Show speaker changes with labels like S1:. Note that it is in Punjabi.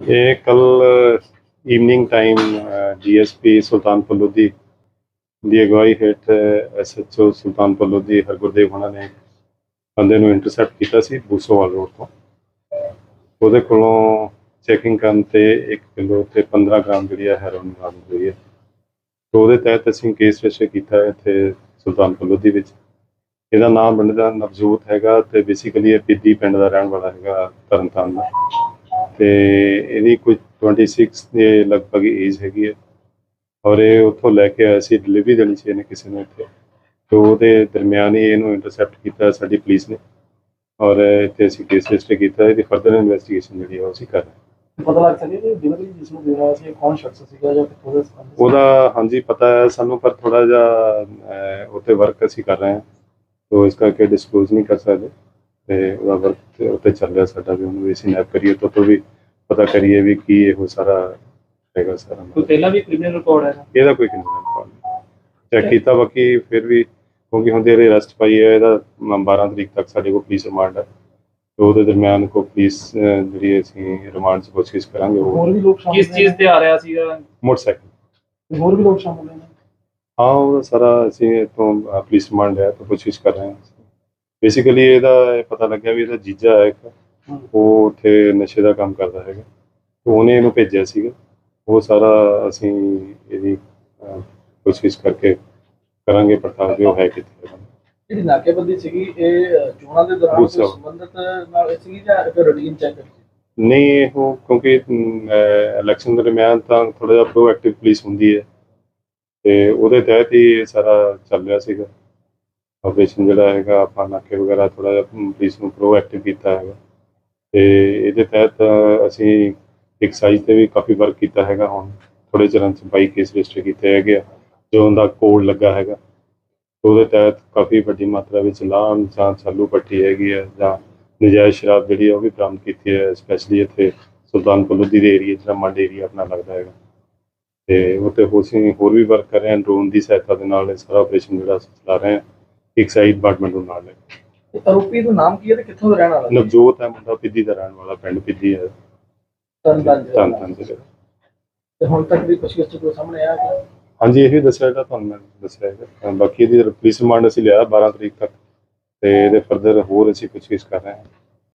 S1: ਇਹ ਕੱਲ evening time DSP Sultanpur Lodhi ਦੀ ਅਗਵਾਈ ਹੇਠ ਐਸਐਚਓ ਸੁਲਤਾਨਪੁਰ ਲੋਧੀ ਹਰਗੁਰਦੇਵ ਹੋਣਾ ਨੇ ਬੰਦੇ ਨੂੰ ਇੰਟਰਸੈਪਟ ਕੀਤਾ ਸੀ ਬੂਸੋਵਾਲ ਰੋਡ ਤੋਂ। ਉਹਦੇ ਕੋਲੋਂ ਚੈਕਿੰਗ ਕਰਨ ਤੇ 1 ਕਿਲੋ ਤੇ 15 ਗ੍ਰਾਮ ਜਿਹੜੀ ਹੈ ਹੈਰੋਇਨ ਬਰਾਮਦ ਹੋਈ ਹੈ। ਤੇ ਉਹਦੇ ਤਹਿਤ ਅਸੀਂ ਕੇਸ ਰਜਿਸਟਰ ਕੀਤਾ ਹੈ ਇੱਥੇ ਸੁਲਤਾਨਪੁਰ ਲੋਧੀ ਵਿੱਚ। ਇਹਦਾ ਨਾਮ ਬੰਦੇ ਦਾ ਨਵਜੋਤ ਹੈਗਾ ਤੇ ਬੇਸਿਕਲੀ ਇਹ ਪਿੱਦੀ ਪਿੰਡ ਦਾ ਰਹਿਣ ਵਾਲਾ ਹੈਗਾ ਤਰਨਤਾਰਨ ਦਾ। ਤੇ ਇਹਦੀ ਕੋਈ 26 ਦੇ ਲਗਭਗ ਏਜ ਹੈਗੀ ਹੈ। ਔਰ ਇਹ ਉੱਥੋਂ ਲੈ ਕੇ ਆਇਆ ਸੀ ਡਿਲੀਵਰੀ ਦੇਣੀ ਸੀ ਇਹਨੇ ਕਿਸੇ ਨੂੰ ਇੱਥੇ। ਤੇ ਉਹਦੇ ਦਰਮਿਆਨ ਹੀ ਇਹਨੂੰ ਇੰਟਰਸੈਪਟ ਕੀਤਾ ਸਾਡੀ ਪੁਲਿਸ ਨੇ। ਔਰ ਇੱਥੇ ਅਸੀਂ ਕੇਸ ਰਜਿਸਟਰ ਕੀਤਾ ਇਹਦੀ ਫਰਦਰ ਇਨਵੈਸਟੀਗੇਸ਼ਨ ਜਿਹੜੀ ਹੈ ਉਹ ਅਸੀਂ ਕਰ ਰਹੇ ਹਾਂ।
S2: ਪਤਾ ਲੱਗ ਸਕੇ ਕਿ ਡਿਲੀਵਰੀ ਜਿਸ ਨੂੰ ਦੇ ਰਿਹਾ ਸੀ ਇਹ ਕੌਣ ਸ਼ਖਸ ਸੀਗਾ ਜਾਂ ਕਿੱਥੋਂ ਦੇ ਸੰਬੰਧ ਸੀ?
S1: ਉਹਦਾ ਹਾਂਜੀ ਪਤਾ ਹੈ ਸਾਨੂੰ ਪਰ ਥੋੜਾ ਜਿਹਾ ਉੱਤੇ ਵਰਕ ਅਸੀਂ ਕਰ ਰਹੇ ਹਾਂ। ਤੋ ਇਸ ਕਰਕੇ ਡਿਸਕਲੋਜ਼ ਨਹੀਂ ਕਰ ਸਕਦੇ। ਤੇ ਉਹਦਾ ਵਰਕ ਉੱਤੇ ਚੱਲ ਰਿਹਾ ਸਾਡਾ ਵੀ ਉਹਨੂੰ ਵੀ ਅਸੀਂ ਨੈਪ ਕਰੀਏ ਤਾਂ ਤੋਂ ਵੀ ਪਤਾ ਕਰੀਏ ਵੀ ਕੀ ਇਹੋ ਸਾਰਾ ਹੈਗਾ ਸਾਰਾ
S2: ਕੋਈ ਪਹਿਲਾਂ ਵੀ ਕ੍ਰਿਮੀਨਲ ਰਿਕਾਰਡ ਹੈ
S1: ਇਹਦਾ ਕੋਈ ਕੰਸਰਨ ਨਹੀਂ। ਚੈੱਕ ਕੀਤਾ ਬਾਕੀ ਫਿਰ ਵੀ ਕਿਉਂਕਿ ਹੁਣ ਦੇ ਅਰੈਸਟ ਪਾਈ ਹੈ ਇਹਦਾ ਮ- 12 ਤਰੀਕ ਤੱਕ ਸਾਡੇ ਕੋਲ ਪੁਲਿਸ ਰਿਮਾਂਡ ਹੈ। ਤੇ ਉਹਦੇ ਦਰਮਿਆਨ ਕੋ ਪੁਲਿਸ ਜਿਹੜੀ ਅਸੀਂ ਰਿਮਾਂਡ 'ਚ ਪੁੱਛਗਿੱਛ ਕਰਾਂਗੇ ਉਹ
S2: ਹੋਰ ਵੀ ਲੋਕ ਸ਼ਾਮਲ
S3: ਕਿਸ ਚੀਜ਼ ਤੇ ਆ ਰਿਹਾ ਸੀਗਾ?
S1: ਮੋਟਰਸਾਈਕਲ।
S2: ਹੋਰ ਵੀ ਲੋਕ ਸ਼ਾਮਲ ਨੇ?
S1: ਹਾਂ ਉਹ ਸਾਰਾ ਅਸੀਂ ਇਤੋਂ ਪੁਲਿਸ ਰਿਮਾਂਡ ਹੈ ਤਾਂ ਪੁੱਛਗਿੱਛ ਕਰ ਰਹੇ ਹਾਂ। ਬੇਸਿਕਲੀ ਇਹਦਾ ਇਹ ਪਤਾ ਲੱਗਿਆ ਵੀ ਇਹਦਾ ਜੀਜਾ ਹੈ ਇੱਕ। ਉਹ ਉੱਥੇ ਨਸ਼ੇ ਦਾ ਕੰਮ ਕਰਦਾ ਹੈਗਾ। ਤੇ ਉਹਨੇ ਇਹਨੂੰ ਭੇਜਿਆ ਸੀਗਾ। ਉਹ ਸਾਰਾ ਅਸੀਂ ਇਹਦੀ ਪੁੱਛਗਿੱਛ ਕਰਕੇ ਕਰਾਂਗੇ ਪੜਤਾਲ ਵੀ ਉਹ ਹੈ ਕਿੱਥੇ ਹੈ।
S2: ਜਿਹੜੀ ਨਾਕੇਬੰਦੀ ਸੀਗੀ ਇਹ ਚੋਣਾਂ ਦੇ ਦੌਰਾਨ ਸੰਬੰਧਿਤ ਨਾਲ ਸੀਗੀ ਜਾਂ ਇੱਕ ਰੂਟੀਨ ਚੈੱਕ
S1: ਨਹੀਂ ਉਹ ਕਿਉਂਕਿ ਇਲੈਕਸ਼ਨ ਦਰਮਿਆਨ ਤਾਂ ਥੋੜਾ ਜਿਹਾ ਪ੍ਰੋਐਕਟਿਵ ਪੁਲਿਸ ਹੁੰਦੀ ਹੈ। ਤੇ ਉਹਦੇ ਤਹਿਤ ਹੀ ਇਹ ਸਾਰਾ ਚੱਲ ਰਿਹਾ ਸੀਗਾ। ਆਪਰੇਸ਼ਨ ਜਿਹੜਾ ਹੈਗਾ, ਆਪਾਂ ਨਾਕੇ ਵਗੈਰਾ ਥੋੜਾ ਜਿਹਾ ਪੁਲਿਸ ਨੂੰ ਪ੍ਰੋਐਕਟਿਵ ਕੀਤਾ ਹੈਗਾ। ਤੇ ਇਹਦੇ ਤਹਿਤ ਅਸੀਂ ਇੱਕ ਸਾਈਜ਼ ਤੇ ਵੀ ਕਾਫੀ ਵਰਕ ਕੀਤਾ ਹੈਗਾ ਹੁਣ। ਥੋੜੇ ਚਿਰਾਂ ਚ ਬਾਈ ਕੇਸ ਰਜਿਸਟਰ ਕੀਤੇ ਹੈਗੇ ਆ, ਜੋ ਉਹਦਾ ਕੋਡ ਲੱਗਾ ਹੈਗਾ। ਉਹਦੇ ਤਹਿਤ ਕਾਫੀ ਵੱਡੀ ਮਾਤਰਾ ਵਿੱਚ ਲਾਮ ਜਾਂ ਚਾਲੂ ਪੱਟੀ ਹੈਗੀ ਹੈ ਜਾਂ ਨਜਾਇਜ਼ ਸ਼ਰਾਬ ਜਿਹੜੀ ਹੈ ਉਹ ਵੀ ਬਰਾਮਦ ਕੀਤੀ ਹੈ ਸਪੈਸ਼ਲੀ ਇੱਥੇ ਸੁਲਤਾਨਪੁਰ ਲੋਧੀ ਦੇ ਏਰੀਆ ਜਿਹੜਾ ਮੰਡ ਏਰੀਆ ਆਪਣਾ ਲੱਗਦਾ ਹੈਗਾ। ਤੇ ਉਹ ਤੇ ਅਸੀਂ ਹੋਰ ਵੀ ਵਰਕ ਕਰ ਰਹੇ ਹਾਂ ਡਰੋਨ ਦੀ ਸਹਾਇਤਾ ਦੇ ਨਾਲ ਇਹ ਸਾਰਾ ਆਪਰੇਸ਼ਨ ਜਿਹੜਾ ਅਸੀਂ ਚਲਾ ਰਹੇ ਹਾਂ। ਇੱਕ ਸਾਈਡ ਡਿਪਾਰਟਮੈਂਟ ਨੂੰ ਨਾਲ ਲੈ ਕੇ।
S2: ਇਹ ਆਰੋਪੀ ਦਾ ਨਾਮ ਕੀ ਹੈ ਤੇ ਕਿੱਥੋਂ ਦਾ ਰਹਿਣ ਵਾਲਾ ਹੈ
S1: ਨਵਜੋਤ ਹੈ ਮੁੰਡਾ ਪਿੱਦੀ ਦਾ ਰਹਿਣ ਵਾਲਾ ਪਿੰਡ ਪਿੱਦੀ ਹੈ
S2: ਤਰਨਤਾਰਨ ਜ਼ਿਲ੍ਹਾ
S1: ਧੰਨ
S2: ਦਾ।
S1: ਧੰਨ ਜ਼ਿਲ੍ਹੇ ਦਾ।
S2: ਤੇ ਹੁਣ ਤੱਕ ਵੀ ਕੁਝ ਕੁਝ ਕੋਈ ਸਾਹਮਣੇ ਆਇਆ ਕਿ
S1: ਹਾਂਜੀ ਇਹੀ ਦੱਸਿਆ ਜਿਹੜਾ ਤੁਹਾਨੂੰ ਮੈਂ ਦੱਸਿਆ ਹੈਗਾ ਬਾਕੀ ਇਹਦੀ ਪੁਲਿਸ ਰਿਮਾਂਡ ਅਸੀਂ ਲਿਆ 12 ਤਰੀਕ ਤੱਕ ਤੇ ਇਹਦੇ ਫਰਦਰ ਹੋਰ ਅਸੀਂ ਕੁਝ ਕਰ ਰਹੇ ਹਾਂ